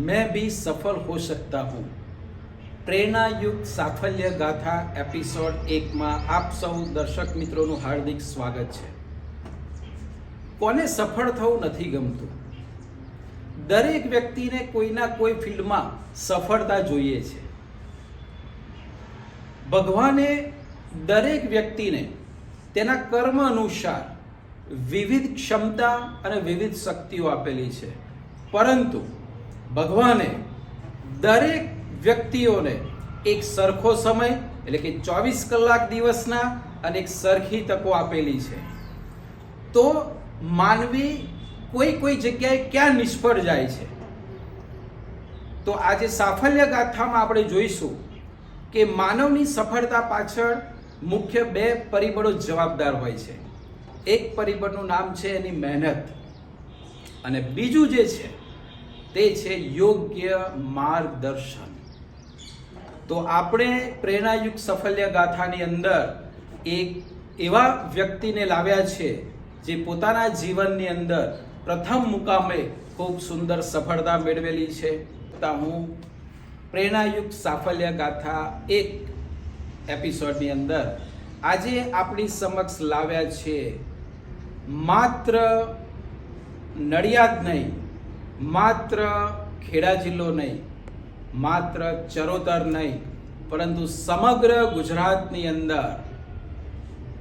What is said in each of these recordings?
मैं भी सफल हो सकता हूँ પ્રેરણાયુક્ત સાફલ્ય ગાથા એપિસોડ એકમાં આપ સૌ દર્શક મિત્રોનું હાર્દિક સ્વાગત છે કોને સફળ થવું નથી ગમતું દરેક વ્યક્તિને કોઈના કોઈ ફિલ્ડમાં સફળતા જોઈએ છે ભગવાને દરેક વ્યક્તિને તેના કર્મ અનુસાર વિવિધ ક્ષમતા અને વિવિધ શક્તિઓ આપેલી છે પરંતુ ભગવાને દરેક વ્યક્તિઓને એક સરખો સમય, એટલે કે ચોવીસ કલાક દિવસના અને એક સરખી તકો આપેલી છે. તો માનવી કોઈ કોઈ જગ્યાએ ક્યાં નિષ્ફળ જાય છે? તો આજે સાફલ્ય ગાથામાં આપણે જોઈશું કે માનવની સફળતા પાછળ મુખ્ય બે પરિબળો જવાબદાર હોય છે. એક પરિબળનું નામ છે એની મહેનત અને બીજું જે છે તે છે યોગ્ય માર્ગદર્શન. તો આપણે પ્રેરણાયુક્ત સફલ્ય ગાથાની અંદર એક એવા વ્યક્તિને લાવ્યા છે જે પોતાના જીવનની અંદર પ્રથમ મુકામે ખૂબ સુંદર સફળતા મેળવેલી છે. તા હું પ્રેરણાયુક્ત સાફલ્ય ગાથા એક એપિસોડની અંદર આજે આપણી સમક્ષ લાવ્યા છે. માત્ર નડિયાદ નહીં માત્ર ખેડા જિલ્લો નહીં, માત્ર ચરોતર નહીં, પરંતુ સમગ્ર ગુજરાતની અંદર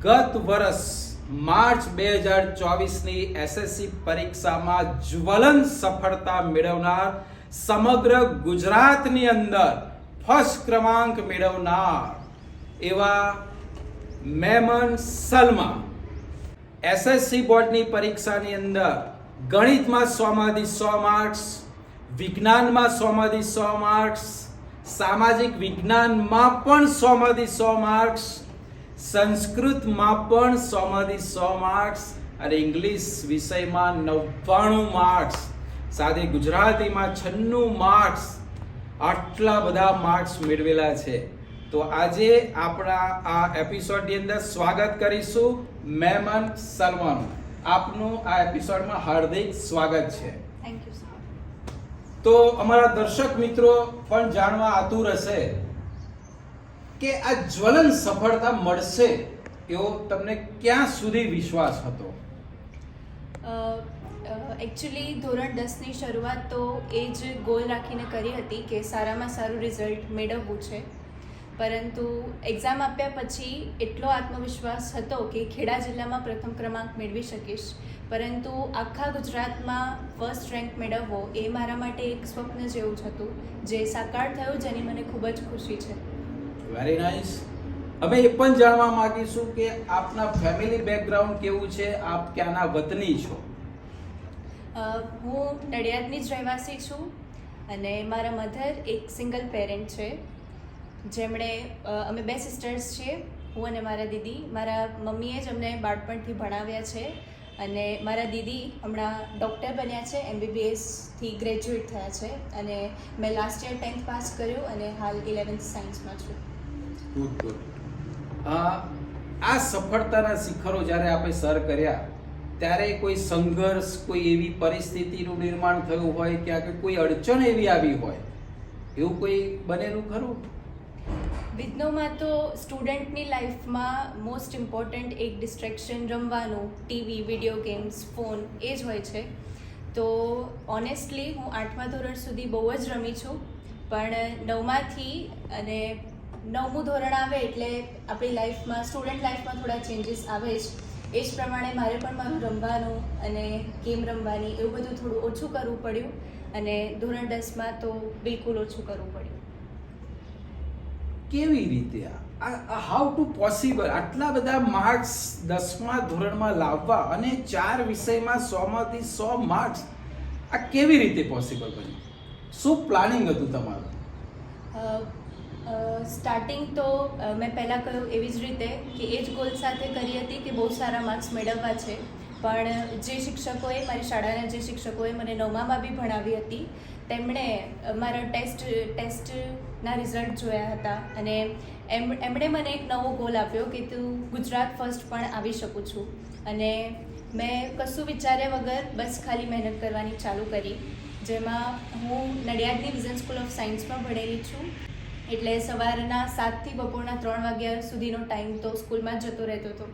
ગત વર્ષ માર્ચ બે હજાર ચોવીસની એસએસસી પરીક્ષામાં જ્વલન સફળતા મેળવનાર સમગ્ર ગુજરાતની અંદર ફર્સ્ટ ક્રમાંક મેળવનાર એવા મેમન સલમા એસએસસી બોર્ડની પરીક્ષાની અંદર ગણિતમાં સોમાંથી સો માર્ક્સ વિજ્ઞાનમાં સોમાંથી સો માર્ક્સ સામાજિક વિજ્ઞાનમાં પણ સોમાંથી સો માર્ક્સ સંસ્કૃતમાં પણ સોમાંથી સો માર્ક્સ અને ઇંગ્લિશ વિષયમાં નવ્વાણું માર્ક્સ સાથે ગુજરાતીમાં છન્નું માર્ક્સ આટલા બધા માર્ક્સ મેળવેલા છે. તો આજે આપણા આ એપિસોડની અંદર સ્વાગત કરીશું મેમન સલમાનું આપનું આ એપિસોડમાં હાર્દિક સ્વાગત છે. થેન્ક યુ તો અમારા દર્શક મિત્રો પણ જાણવા આતુર હશે કે આ જ્વલન સફળતા મળશે એવો તમને ક્યાં સુધી વિશ્વાસ હતો? એકચ્યુઅલી ધોરણ દસની શરૂઆત તો એ જ ગોલ રાખીને કરી હતી કે સારામાં સારું રિઝલ્ટ મેળવવું છે. પરંતુ એક્ઝામ આપ્યા પછી એટલો આત્મવિશ્વાસ હતો કે ખેડા જિલ્લામાં પ્રથમ ક્રમાંક મેળવી શકીશ. પરંતુ આખા ગુજરાતમાં ફર્સ્ટ રેન્ક મેળવવો એ મારા માટે એક સ્વપ્ન જેવું જ હતું જે સાકાર થયું જેની મને ખૂબ જ ખુશી છે. વેરી નાઇસ અમે એ પણ જાણવા માંગીશું કે આપના ફેમિલી બેકગ્રાઉન્ડ કેવું છે? આપ ક્યાંના વતની છો? હું નડિયાદની જ રહેવાસી છું અને મારા મધર એક સિંગલ પેરેન્ટ છે. જેમણે અમે બે સિસ્ટર્સ છીએ, હું અને મારા દીદી. મારા મમ્મીએ જ અમને બાળપણથી ભણાવ્યા છે અને મારા દીદી હમણાં ડૉક્ટર બન્યા છે એમબીબીએસથી ગ્રેજ્યુએટ થયા છે અને મેં લાસ્ટ યર ટેન્થ પાસ કર્યું અને હાલ ઇલેવન્થ સાયન્સમાં છું. આ સફળતાના શિખરો જ્યારે આપણે સર કર્યા, ત્યારે કોઈ સંઘર્ષ, કોઈ એવી પરિસ્થિતિનું નિર્માણ થયું હોય, ક્યાંક કોઈ અડચણ એવી આવી હોય, એવું કોઈ બનેલું ખરું? વિઘ્નોમાં તો સ્ટુડન્ટની લાઈફમાં મોસ્ટ ઇમ્પોર્ટન્ટ એક ડિસ્ટ્રેક્શન રમવાનું ટીવી વીડિયો ગેમ્સ ફોન એ જ હોય છે. તો ઓનેસ્ટલી હું આઠમા ધોરણ સુધી બહુ જ રમી છું. પણ નવમાંથી અને નવમું ધોરણ આવે એટલે આપણી લાઈફમાં, સ્ટુડન્ટ લાઈફમાં થોડા ચેન્જીસ આવે જ. એ જ પ્રમાણે મારે પણ મારું રમવાનું અને ગેમ રમવાની એવું બધું થોડું ઓછું કરવું પડ્યું. અને ધોરણ દસમાં તો બિલકુલ ઓછું કરવું પડ્યું. કેવી રીતે આ? હાઉ ટુ પોસિબલ આટલા બધા માર્ક્સ દસમા ધોરણમાં લાવવા અને ચાર વિષયમાં સોમાંથી સો માર્ક્સ આ કેવી રીતે પોસિબલ બન્યું? શું પ્લાનિંગ હતું તમારું? સ્ટાર્ટિંગ તો મેં પહેલાં કહ્યું એવી જ રીતે કે એ જ ગોલ સાથે કરી હતી કે બહુ સારા માર્ક્સ મેળવવા છે. પણ જે શિક્ષકોએ મારી શાળાના જે શિક્ષકોએ મને નવમામાં બી ભણાવી હતી, તેમણે મારા ટેસ્ટ ટેસ્ટ ટેસ્ટના રિઝલ્ટ જોયા હતા. અને એમ, એમણે મને એક નવો ગોલ આપ્યો કે તું ગુજરાત ફર્સ્ટ પણ આવી શકું છું. અને મેં કશું વિચાર્યા વગર બસ ખાલી મહેનત કરવાની ચાલુ કરી. જેમાં હું નડિયાદની વિઝન સ્કૂલ ઓફ સાયન્સમાં ભણેલી છું. એટલે સવારના સાતથી બપોરના ત્રણ વાગ્યા સુધીનો ટાઈમ તો સ્કૂલમાં જ જતો રહેતો હતો.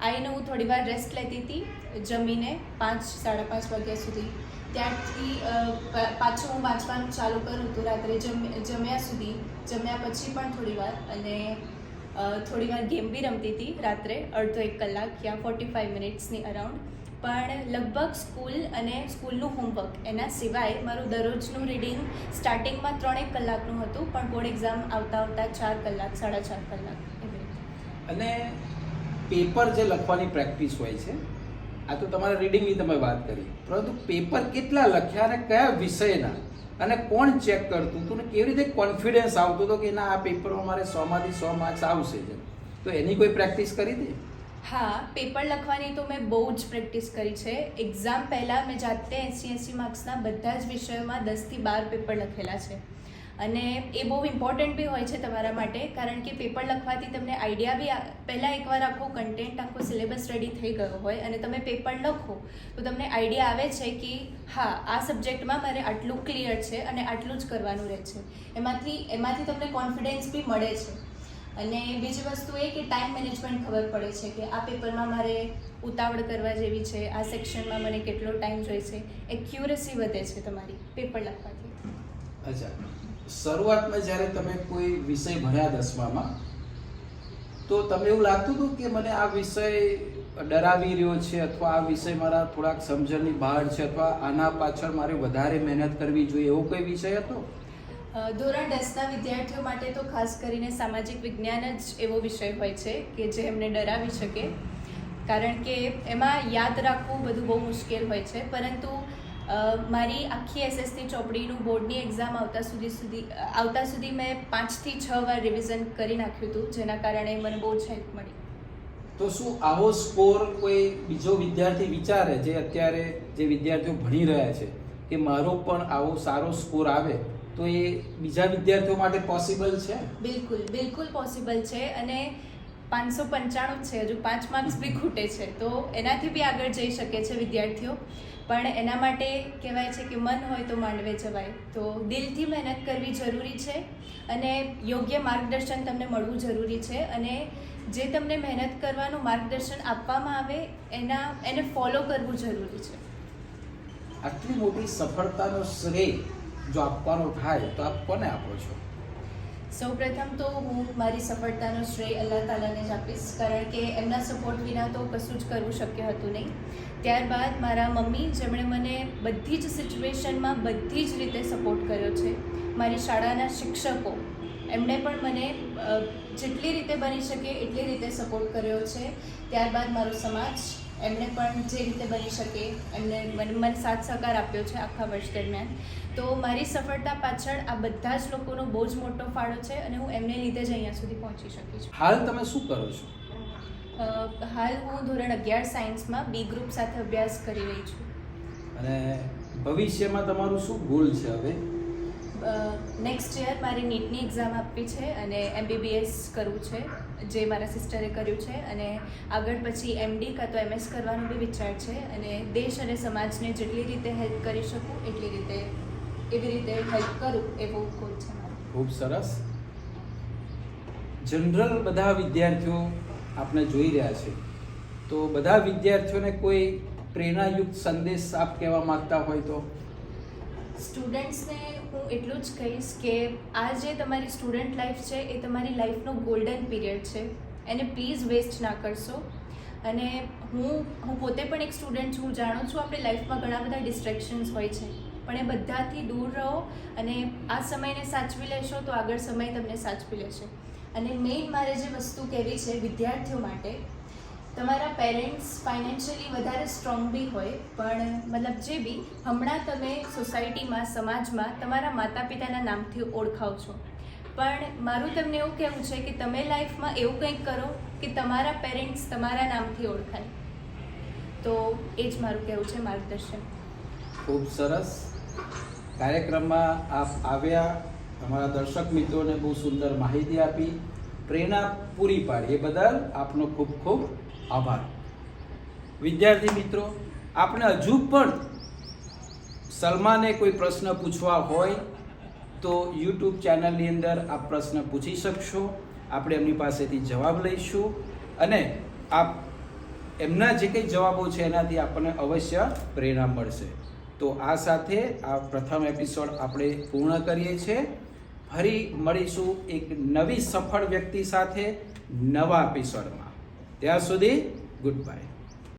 આવીને હું થોડી વાર રેસ્ટ લેતી હતી જમીને પાંચ, સાડા પાંચ વાગ્યા સુધી. ત્યારથી પાછું હું વાંચવાનું ચાલુ કરું તો રાત્રે જમ, જમ્યા સુધી, જમ્યા પછી પણ થોડી વાર અને થોડી વાર ગેમ બી રમતી હતી રાત્રે, અડધો એક કલાક યા ફોર્ટી ફાઇવ મિનિટ્સની અરાઉન્ડ પણ લગભગ સ્કૂલ અને સ્કૂલનું હોમવર્ક એના સિવાય મારું દરરોજનું રીડિંગ સ્ટાર્ટિંગમાં ત્રણેક કલાકનું હતું, પણ બોર્ડ એક્ઝામ આવતા આવતા ચાર કલાક, સાડા ચાર કલાક. અને પેપર જે લખવાની પ્રેક્ટિસ હોય છે, આ તો તમારા રીડિંગની તમે વાત કરી. પરંતુ પેપર કેટલા લખ્યા અને કયા વિષયના અને કોણ ચેક કરતું હતું ને કેવી રીતે કોન્ફિડન્સ આવતો હતો કે ના, આ પેપરમાં મારે સોમાંથી સો માર્ક્સ આવશે જ. તો એની કોઈ પ્રેક્ટિસ કરી હતી? હા, પેપર લખવાની તો મેં બહુ જ પ્રેક્ટિસ કરી છે. એક્ઝામ પહેલાં મેં જાતે એસી એસી માર્ક્સના બધા જ વિષયોમાં દસથી બાર પેપર લખેલા છે. અને એ બહુ ઇમ્પોર્ટન્ટ બી હોય છે તમારા માટે, કારણ કે પેપર લખવાથી તમને આઈડિયા બી પહેલાં એકવાર આખો કન્ટેન્ટ આખો સિલેબસ રેડી થઈ ગયો હોય અને તમે પેપર લખો, તો તમને આઈડિયા આવે છે કે હા, આ સબ્જેક્ટમાં મારે આટલું ક્લિયર છે અને આટલું જ કરવાનું રહે છે. એમાંથી એમાંથી તમને કોન્ફિડન્સ બી મળે છે. અને બીજી વસ્તુ એ કે ટાઈમ મેનેજમેન્ટ ખબર પડે છે કે આ પેપરમાં મારે ઉતાવળ કરવા જેવી છે, આ સેક્શનમાં મને કેટલો ટાઈમ જોઈએ છે. એક્યુરસી વધે છે તમારી પેપર લખવાથી. અચ્છા. શરૂઆતમાં જ્યારે તમે કોઈ વિષય ભણ્યા દસમામાં, તો તમને એવું લાગતું હતું કે મને આ વિષય ડરાવી રહ્યો છે અથવા આ વિષય મારા થોડાક સમજણની બહાર છે અથવા આના પાછળ મારે વધારે મહેનત કરવી જોઈએ એવો કોઈ વિષય હતો? ધોરણ દસના વિદ્યાર્થીઓ માટે તો ખાસ કરીને સામાજિક વિજ્ઞાન જ એવો વિષય હોય છે કે જે એમને ડરાવી શકે. કારણ કે એમાં યાદ રાખવું બધું બહુ મુશ્કેલ હોય છે. પરંતુ મારી આખી એસએસસી ચોપડીનું બોર્ડની એક્ઝામ આવતા સુધી સુધી આવતા સુધી મેં પાંચથી છ વાર રિવિઝન કરી નાખ્યું હતું જેના કારણે મને બહુ જ હેલ્પ મળી. તો શું આવો સ્કોર કોઈ બીજો વિદ્યાર્થી વિચારે જે અત્યારે જે વિદ્યાર્થીઓ ભણી રહ્યા છે કે મારો પણ આવો સારો સ્કોર આવે તો એ બીજા વિદ્યાર્થીઓ માટે પોસિબલ છે? બિલકુલ બિલકુલ પોસિબલ છે અને પાંચસો પંચાણું છે હજુ પાંચ માર્ક્સ બી ખૂટે છે તો એનાથી બી આગળ જઈ શકે છે વિદ્યાર્થીઓ. પણ એના માટે કહેવાય છે કે મન હોય તો માંડવે જવાય. તો દિલથી મહેનત કરવી જરૂરી છે અને યોગ્ય માર્ગદર્શન તમને મળવું જરૂરી છે અને જે તમને મહેનત કરવાનું માર્ગદર્શન આપવામાં આવે, એના, એને ફોલો કરવું જરૂરી છે. આટલી મોટી સફળતાનો શ્રેય જો આપવાનો થાય તો આપ કોને આપો છો? સૌપ્રથમ તો હું મારી સફળતાનો શ્રેય અલ્લાહ તાલાને જ આપીશ, કારણ કે એમના સપોર્ટ વિના તો કશું જ કરવું શક્ય હતું નહીં. ત્યારબાદ મારા મમ્મી, જેમણે મને બધી જ સિચ્યુએશનમાં બધી જ રીતે સપોર્ટ કર્યો છે. મારી શાળાના શિક્ષકો, એમણે પણ મને જેટલી રીતે બની શકે એટલી રીતે સપોર્ટ કર્યો છે. ત્યારબાદ મારો સમાજ એમણે પણ જે રીતે બની શકે એમણે મને મને સાથ સહકાર આપ્યો છે આખા વર્ષ દરમિયાન. તો મારી સફળતા પાછળ આ બધા જ લોકોનો બહુ જ મોટો ફાળો છે અને હું એમને લીધે જ અહીંયા સુધી પહોંચી શકી છું. હાલ તમે શું કરો છો? હાલ હું ધોરણ અગિયાર સાયન્સમાં બી ગ્રુપ સાથે અભ્યાસ કરી રહી છું. અને ભવિષ્યમાં તમારું શું ગોલ છે હવે? નેક્સ્ટ યર મારે નીટની એક્ઝામ આપવી છે અને એમબીબીએસ કરવું છે. જે મારા સિસ્ટરે કર્યું છે અને આગળ પછી એમડી કાં તો એમએસ કરવાનો બી વિચાર છે અને દેશ અને સમાજને જેટલી રીતે હેલ્પ કરી શકું એટલી રીતે એવી રીતે હેલ્પ કરું એવો ગોલ છે ખૂબ સરસ. જનરલ બધા વિદ્યાર્થીઓ આપણે જોઈ રહ્યા છે. તો બધા વિદ્યાર્થીઓને કોઈ પ્રેરણાયુક્ત સંદેશ આપ કહેવા માંગતા હોય તો? સ્ટુડન્ટ્સને હું એટલું જ કહીશ કે આ જે તમારી સ્ટુડન્ટ લાઈફ છે, એ તમારી લાઈફનો ગોલ્ડન પીરિયડ છે. એને પ્લીઝ વેસ્ટ ના કરશો. અને હું હું પોતે પણ એક સ્ટુડન્ટ છું જાણું છું આપણી લાઈફમાં ઘણા બધા ડિસ્ટ્રેક્શન્સ હોય છે. પણ એ બધાથી દૂર રહો અને આ સમયને સાચવી લેશો તો આગળ સમય તમને સાચવી લેશે. અને મેઇન મારે જે વસ્તુ કહેવી છે વિદ્યાર્થીઓ માટે તમારા પેરેન્ટ્સ ફાઇનાન્શિયલી વધારે સ્ટ્રોંગ બી હોય, પણ મતલબ જે બી, હમણાં તમે સોસાયટીમાં, સમાજમાં તમારા માતા પિતાના નામથી ઓળખાવ છો. પણ મારું તમને એવું કહેવું છે કે તમે લાઈફમાં એવું કંઈક કરો કે તમારા પેરેન્ટ્સ તમારા નામથી ઓળખાય. તો એ જ મારું કહેવું છે માર્ગદર્શન. ખૂબ સરસ. કાર્યક્રમમાં આપ આવ્યા, અમારા દર્શક મિત્રોને બહુ સુંદર માહિતી આપી, પ્રેરણા પૂરી પાડી. એ બદલ આપનો ખૂબ ખૂબ આભાર. વિદ્યાર્થી મિત્રો આપણે હજુ પણ સલમાને કોઈ પ્રશ્ન પૂછવા હોય તો યુટ્યુબ ચેનલની અંદર આપ પ્રશ્ન પૂછી શકશો. આપણે એમની પાસેથી જવાબ લઈશું અને આપ એમના જે કંઈ જવાબો છે એનાથી આપણને અવશ્ય પ્રેરણા મળશે. તો આ સાથે આ પ્રથમ એપિસોડ આપણે પૂર્ણ કરીએ છીએ. ફરી મળીશું એક નવી સફળ વ્યક્તિ સાથે નવા એપિસોડમાં. ત્યાં સુધી ગુડ બાય